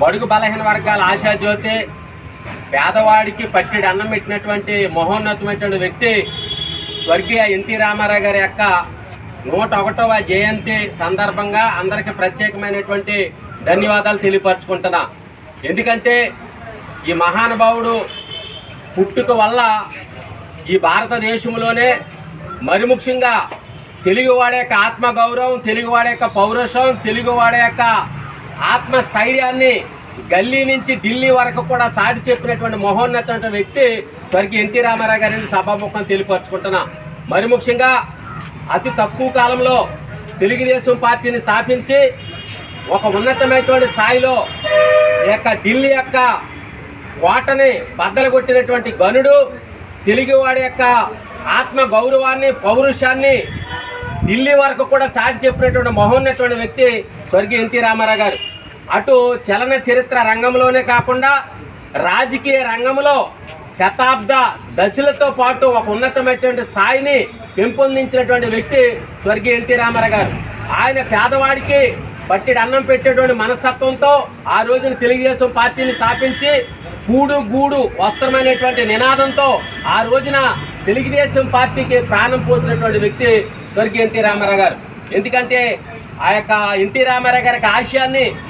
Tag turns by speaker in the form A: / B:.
A: బడుగు బలహీన వర్గాల ఆశాజ్యోతి పేదవాడికి పట్టిడి అన్నం పెట్టినటువంటి మహోన్నతమైనటువంటి వ్యక్తి స్వర్గీయ ఎన్టీ రామారావు గారి యొక్క నూట ఒకటవ జయంతి సందర్భంగా అందరికీ ప్రత్యేకమైనటువంటి ధన్యవాదాలు తెలియపరచుకుంటున్నా. ఎందుకంటే ఈ మహానుభావుడు పుట్టుక వల్ల ఈ భారతదేశంలోనే మరి ముఖ్యంగా తెలుగువాడ యొక్క ఆత్మగౌరవం తెలుగువాడ యొక్క పౌరుషం తెలుగువాడ యొక్క ఆత్మస్థైర్యాన్ని గల్లీ నుంచి ఢిల్లీ వరకు కూడా సాటి చెప్పినటువంటి మహోన్నత వ్యక్తి స్వర్గీయ ఎన్టీ రామారావు గారిని సభాముఖం తెలియపరుచుకుంటున్నా. మరి ముఖ్యంగా అతి తక్కువ కాలంలో తెలుగుదేశం పార్టీని స్థాపించి ఒక ఉన్నతమైనటువంటి స్థాయిలో ఈ యొక్క ఢిల్లీ యొక్క కోటని బద్దలు కొట్టినటువంటి గనుడు తెలుగువాడి యొక్క ఆత్మ గౌరవాన్ని పౌరుషాన్ని ఢిల్లీ వరకు కూడా చాటి చెప్పినటువంటి మహోన్నతమైన వ్యక్తి స్వర్గీయ ఎన్టీ రామారావు గారు. అటు చలన చరిత్ర రంగంలోనే కాకుండా రాజకీయ రంగంలో శతాబ్ద దశలతో పాటు ఒక ఉన్నతమైనటువంటి స్థాయిని పెంపొందించినటువంటి వ్యక్తి స్వర్గీయ ఎన్టీ రామారావు గారు. ఆయన పేదవాడికి పట్టిడి అన్నం పెట్టేటువంటి మనస్తత్వంతో ఆ రోజున తెలుగుదేశం పార్టీని స్థాపించి కూడు గూడు వస్త్రమైనటువంటి నినాదంతో ఆ రోజున తెలుగుదేశం పార్టీకి ప్రాణం పోసినటువంటి వ్యక్తి స్వర్గీయ ఎన్టీ రామారావు గారు. ఎందుకంటే ఆ యొక్క ఎన్టీ రామారావు గారికి ఆశయాన్ని మన